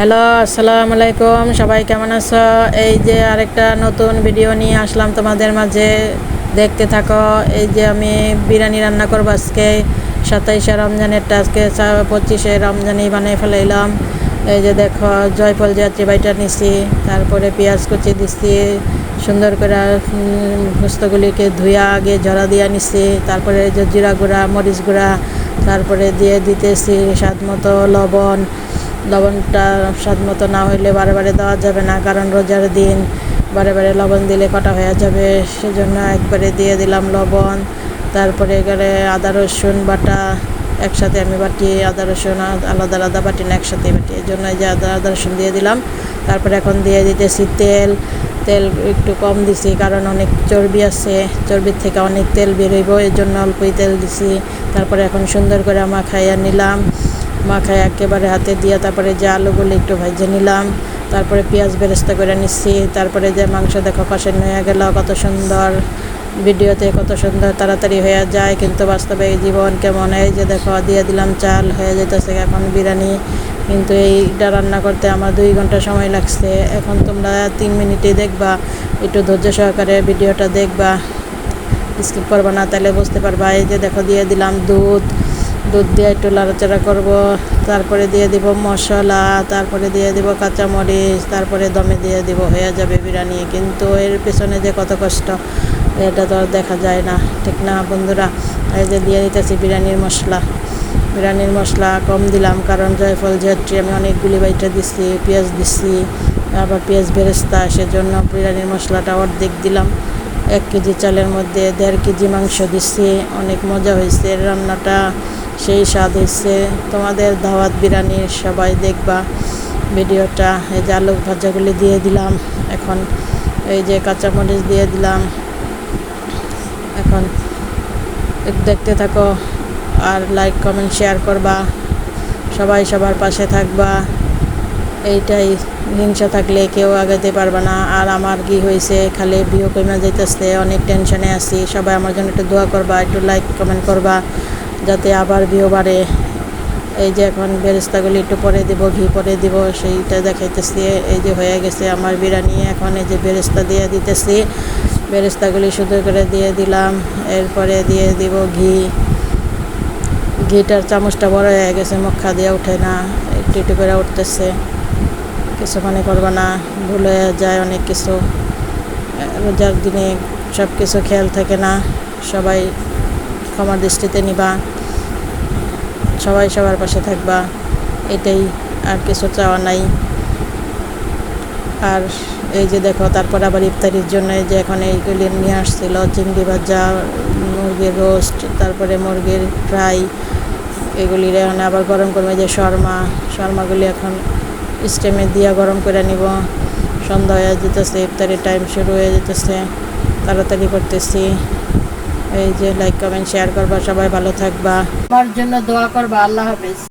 Hello আসসালামু আলাইকুম। সবাই কেমন আছো? এই যে আরেকটা নতুন ভিডিও নিয়ে আসলাম তোমাদের মাঝে। দেখতে থাকো এই যে আমি বিরিয়ানি রান্না করব আজকে। সাতাইশে রমজানেরটা আজকে পঁচিশে রমজানই বানিয়ে ফেলাইলাম। এই যে দেখো জয়ফল যাত্রী বাইটা নিছি তারপরে পেঁয়াজ কুচি দিচ্ছি সুন্দর করে উম, ধুয়া আগে ঝরা দিয়া নিছি তারপরে যে জিরা গুঁড়া মরিচ গুঁড়া তারপরে দিয়ে দিতেছি স্বাদ মতো লবণ। লবণটা স্বাদ মতো না হইলে বারে বারে দেওয়া যাবে না, কারণ রোজার দিন বারে বারে লবণ দিলে কটা হয়ে যাবে? সেজন্য একবারে দিয়ে দিলাম লবণ। তারপরে এবারে আদা, রসুন বাটা একসাথে আমি বাটি, আদা, রসুন আলাদা আলাদা বাটি না, একসাথে বাটি। এই জন্য যে আদা আদা, রসুন দিয়ে দিলাম। তারপরে এখন দিয়ে দিতেছি তেল। তেল একটু কম দিছি, কারণ অনেক চর্বি আছে। চর্বির থেকে অনেক তেল বেরোইব এই জন্য অল্পই তেল দিছি। তারপরে এখন সুন্দর করে মাখাইয়া নিলাম। মাখায় একেবারে হাতে দিয়ে, তারপরে যে আলুগুলো একটু ভেজে নিলাম, তারপরে পেঁয়াজ বেরেস্তা করে নিচ্ছি, তারপরে যে মাংস দেখো পাশে হয়ে গেল, কত সুন্দর ভিডিওতে কত সুন্দর তাড়াতাড়ি হয়ে যায়, কিন্তু বাস্তবে এই জীবন কেমন? এই যে দেখো, দিয়ে দিলাম চাল, হয়ে যেতেছে এখন বিরিয়ানি, কিন্তু এইটা রান্না করতে আমার দুই ঘণ্টা সময় লাগছে। এখন তোমরা তিন মিনিটে দেখবা, একটু ধৈর্য সহকারে ভিডিওটা দেখবা, স্কিপ করবা না, তাহলে বুঝতে পারবা। এই যে দেখো, দিয়ে দিলাম দুধ দুধ দিয়ে একটু লাড়াচাড়া করব, তারপরে দিয়ে দিব মশলা, তারপরে দিয়ে দিব কাঁচামরিচ, তারপরে দমে দিয়ে দিব, হয়ে যাবে বিরিয়ানি। কিন্তু এর পেছনে যে কত কষ্ট, এটা তো দেখা যায় না। ঠিক না, বন্ধুরা? এই যে দিয়ে দিতেছি বিরিয়ানির মশলা। বিরিয়ানির মশলা কম দিলাম কারণ জয়ফল, জয়ত্রী, আমি অনেকগুলি বাইটা দিচ্ছি পেঁয়াজ দিচ্ছি আবার পেঁয়াজ বেরেস্তা, সেজন্য বিরিয়ানির মশলাটা অর্ধেক দিলাম। এক কেজি চালের মধ্যে দেড় কেজি মাংস দিচ্ছি অনেক মজা হয়েছে। রান্নাটা সেই স্বাদ হয়েছে তোমাদের দাওয়াত বিরিয়ানির সবাই দেখবা। ভিডিওটা এই যে আলু ভাজাগুলি দিয়ে দিলাম। এখন এই যে কাঁচামরিচ দিয়ে দিলাম। এখন দেখতে থাকো আর লাইক কমেন্ট শেয়ার করবা। সবাই সবার পাশে থাকবা। এইটাই হিংসা থাকলে কেউ আগাতে পারবে না। আর আমার কি হয়েছে, খালি বিয়ে কমে যাইতেছে, অনেক টেনশনে আছি। সবাই আমার জন্য একটু দোয়া করবা, একটু লাইক কমেন্ট করবা। যাতে আবার বিয়ে বাড়ে। এই যে এখন বেরেস্তাগুলি একটু পরে দিব, ঘি পরে দিব, সেইটা দেখাইতেছি। এই যে হয়ে গেছে আমার বিরিয়ানি, এখন এই যে বেরেস্তা দিয়ে দিতেছি। বেরেস্তাগুলি শুধু করে দিয়ে দিলাম, এরপরে দিয়ে দিব ঘি। ঘিটার চামচটা বড় হয়ে গেছে, মক্কা দিয়ে ওঠে না, একটু একটু করে উঠতেছে। কিছু মনে করবে না, ভুল যায় অনেক কিছু। রোজার দিনে সব কিছু খেয়াল থাকে না, সবাই ক্ষমার দৃষ্টিতে নিবা। সবাই সবার পাশে থাকবা। এটাই আর কিছু চাওয়া নাই। আর এই যে দেখো, তারপর আবার ইফতারির জন্য যে এখন এইগুলি নিয়ে আসছিল, চিংড়ি ভাজা, মুরগির রোস্ট, তারপরে মুরগির ফ্রাই এগুলির এখন আবার গরম করবে যে শর্মা, শর্মাগুলি এখন স্টেমে দিয়া গরম করে নিব। সন্ধ্যা হয়ে যেতেছে, ইফতারির টাইম শুরু হয়ে যেতেছে। তাড়াতাড়ি করতেছি। এই যে লাইক কমেন্ট শেয়ার করবা, সবাই ভালো থাকবা। আমার জন্য দোয়া করবা, আল্লাহ হাফেজ।